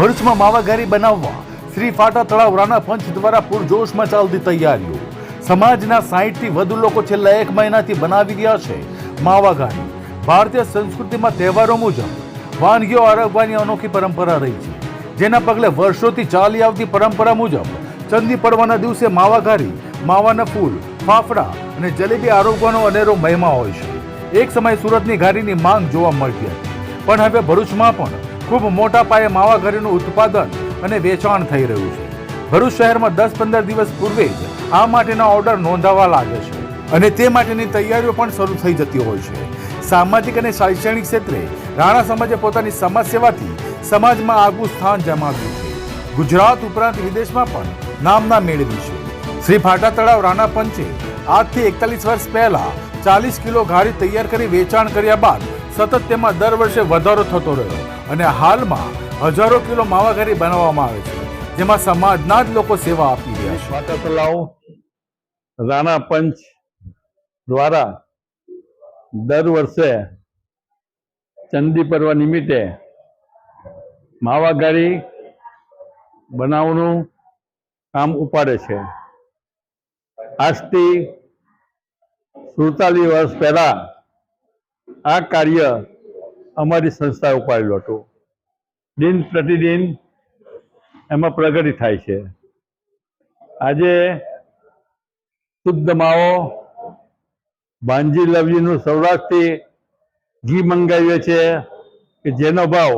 ભરૂચમાં માવાઘારી બનાવવા શ્રી ફાટા તળાવ રાણા પંચ દ્વારા પૂરજોશમાં ચાલતી તૈયારીઓ. સમાજના સાહીઠથી વધુ લોકો છેલ્લા એક મહિનાથી બનાવી રહ્યા છે માવાઘારી. ભારતીય સંસ્કૃતિમાં તહેવારો મુજબ વાનગીઓ આરોગવાની અનોખી પરંપરા રહી છે. જેના પગલે વર્ષોથી ચાલી આવતી પરંપરા મુજબ ચંદી પડવાના દિવસે માવાઘારી, માવાના ફૂલ, ફાફડા અને જલેબી આરોગવાનો અનેરો મહિમા હોય છે. એક સમયે સુરતની ઘારીની માંગ જોવા મળતી હતી. પણ હવે ભરૂચમાં પણ ખૂબ મોટા પાયે માવાઘરીનું ઉત્પાદન અને વેચાણ થઈ રહ્યું છે. ભરૂચ શહેરમાં દસ પંદર દિવસ પૂર્વે જ આ માટેના ઓર્ડર નોંધાવા લાગે છે અને તે માટેની તૈયારીઓ પણ શરૂ થઈ જતી હોય છે. સામાજિક અને શૈક્ષણિક ક્ષેત્રે રાણા સમાજે પોતાની સમાજ સેવાથી સમાજમાં આગવું સ્થાન જમાવ્યું છે. ગુજરાત ઉપરાંત વિદેશમાં પણ નામના મેળવી છે. શ્રી ફાટા તળાવ રાણા પંચે આજથી એકતાલીસ વર્ષ પહેલા ચાલીસ કિલો ઘારી તૈયાર કરી વેચાણ કર્યા બાદ સતત તેમાં દર વર્ષે વધારો થતો રહ્યો. અને હાલમાં હજારો કિલો માવાઘારી બનાવવામાં આવે છે, જેમાં સમાજના જ લોકો સેવા આપી રહ્યા છે. માતા રાણા પંચ દ્વારા દર વર્ષે ચંદી પર્વ નિમિત્તે માવાઘારી બનાવવાનું કામ ઉપાડે છે. આજથી સુડતાલીસ વર્ષ પહેલા આ કાર્ય અમારી સંસ્થાએ ઉપાડેલું હતું. દિન પ્રતિદિન એમાં પ્રગતિ થાય છે. આજે શુદ્ધ માવો ભાંજી લવજીનું સૌરાષ્ટ્રથી ઘી મંગાવીએ છે કે જેનો ભાવ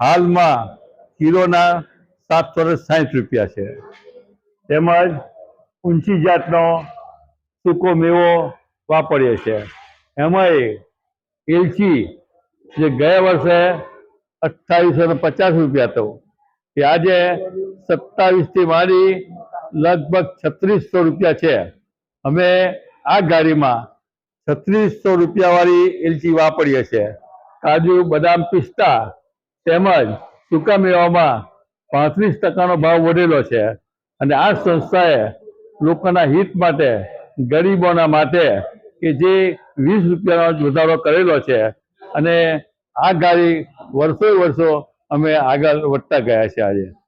હાલમાં કિલોના સાતસો ને સાહીઠ રૂપિયા છે. તેમજ ઊંચી જાતનો સૂકો મેવો વાપરીએ છીએ એમાંય એલચી જે ગયા વર્ષે અઠ્ઠાવીસો ને પચાસ રૂપિયા હતો. એ આજે સત્તાવીસથી માંડી લગભગ છત્રીસો રૂપિયા છે. અમે આ ગાડીમાં છત્રીસો રૂપિયા વાળી એલચી વાપરીએ છીએ. કાજુ, બદામ પિસ્તા તેમજ સૂકા મેવામાં પાંત્રીસ ટકાનો ભાવ વધેલો છે. અને આ સંસ્થાએ લોકોના હિત માટે, ગરીબોના માટે કે જે વીસ રૂપિયાનો વધારો કરેલો છે અને આ ગાડી વર્ષો વર્ષો અમે આગળ વધતા ગયા છે આજે.